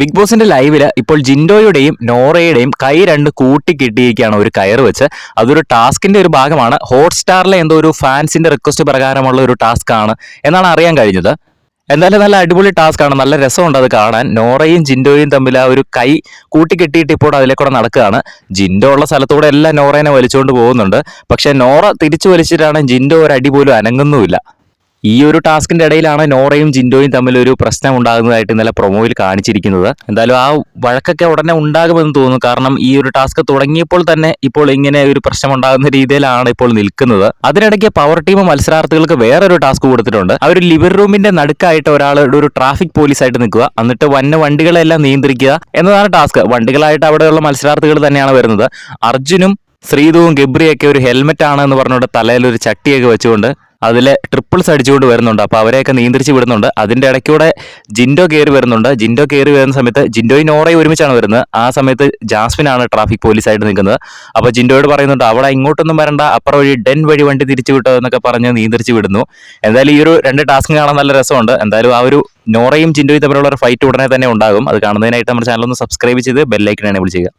Big ബോസിന്റെ ലൈവിൽ ഇപ്പോൾ ജിൻഡോയുടെയും നോറയുടെയും കൈ രണ്ട് കൂട്ടി കിട്ടിയിരിക്കുകയാണ് ഒരു കയറ് വെച്ച്. അതൊരു ടാസ്കിന്റെ ഒരു ഭാഗമാണ്. ഹോട്ട്സ്റ്റാറിലെ എന്തോ ഒരു ഫാൻസിന്റെ റിക്വസ്റ്റ് പ്രകാരമുള്ള ഒരു ടാസ്ക് ആണ് എന്നാണ് അറിയാൻ കഴിഞ്ഞത്. എന്തായാലും നല്ല അടിപൊളി ടാസ്ക് ആണ് നല്ല രസമുണ്ട് അത് കാണാൻ. നോറയും ജിൻഡോയും തമ്മിൽ ആ ഒരു കൈ കൂട്ടി കെട്ടിയിട്ട് ഇപ്പോൾ അതിലേക്കൂടെ നടക്കുകയാണ്. ജിൻഡോ ഉള്ള സ്ഥലത്തൂടെ എല്ലാം നോറേനെ വലിച്ചുകൊണ്ട് പോകുന്നുണ്ട്. പക്ഷേ നോറ തിരിച്ചു വലിച്ചിട്ടാണ് ജിൻഡോ ഒരു അടി പോലും അനങ്ങുന്നുമില്ല. ഈ ഒരു ടാസ്കിന്റെ ഇടയിലാണ് നോറയും ജിൻഡോയും തമ്മിൽ ഒരു പ്രശ്നം ഉണ്ടാകുന്നതായിട്ട് ഇന്നലെ പ്രൊമോയിൽ കാണിച്ചിരിക്കുന്നത്. എന്തായാലും ആ വഴക്കൊക്കെ ഉടനെ ഉണ്ടാകുമെന്ന് തോന്നുന്നു. കാരണം ഈ ഒരു ടാസ്ക് തുടങ്ങിയപ്പോൾ തന്നെ ഇപ്പോൾ ഇങ്ങനെ ഒരു പ്രശ്നം ഉണ്ടാകുന്ന രീതിയിലാണ് ഇപ്പോൾ നിൽക്കുന്നത്. അതിനിടയ്ക്ക് പവർ ടീം മത്സരാർത്ഥികൾക്ക് വേറൊരു ടാസ്ക് കൊടുത്തിട്ടുണ്ട്. അവർ ലിവർ റൂമിന്റെ നടുക്കായിട്ട് ഒരാൾ ഒരു ട്രാഫിക് പോലീസായിട്ട് നിൽക്കുക. എന്നിട്ട് വന്ന വണ്ടികളെല്ലാം നിയന്ത്രിക്കുക എന്നതാണ് ടാസ്ക്. വണ്ടികളായിട്ട് അവിടെയുള്ള മത്സരാർത്ഥികൾ തന്നെയാണ് വരുന്നത്. അർജുനും ശ്രീതുവും ഗബ്രിയൊക്കെ ഒരു ഹെൽമെറ്റ് ആണ് എന്ന് പറഞ്ഞുകൊണ്ട് തലയിൽ ഒരു ചട്ടിയൊക്കെ വെച്ചുകൊണ്ട് അതിൽ ട്രിപ്പിൾസ് അടിച്ചുകൊണ്ട് വരുന്നുണ്ട്. അപ്പോൾ അവരെയൊക്കെ നിയന്ത്രിച്ച് വിടുന്നുണ്ട്. അതിന്റെ ഇടയ്ക്കൂടെ ജിൻഡോ കയറി വരുന്നുണ്ട്. ജിൻഡോ കയറി വരുന്ന സമയത്ത് ജിൻഡോയും നോറയും ഒരുമിച്ചാണ് വരുന്നത്. ആ സമയത്ത് ജാസ്മിനാണ് ട്രാഫിക് പോലീസായിട്ട് നിൽക്കുന്നത്. അപ്പോൾ ജിൻഡോയോട് പറയുന്നുണ്ട് അവിടെ ഇങ്ങോട്ടൊന്നും വരണ്ട. അപ്പുറം വഴി ഡെൻ വഴി വണ്ടി തിരിച്ചു വിട്ടോ എന്നൊക്കെ പറഞ്ഞ് നിയന്ത്രിച്ച് വിടുന്നു. എന്തായാലും ഈ ഒരു രണ്ട് ടാസ്ക് കാണാൻ നല്ല രസമുണ്ട്. എന്തായാലും ആ ഒരു നോറയും ജിൻഡോയും തമ്മിലുള്ള ഒരു ഫൈറ്റ് ഉടനെ തന്നെ ഉണ്ടാകും. അത് കാണുന്നതിനായിട്ട് നമ്മുടെ ചാനൽ ഒന്ന് സബ്സ്ക്രൈബ് ചെയ്ത് ബെല്ലൈക്കൺ എനേബിൾ ചെയ്യുക.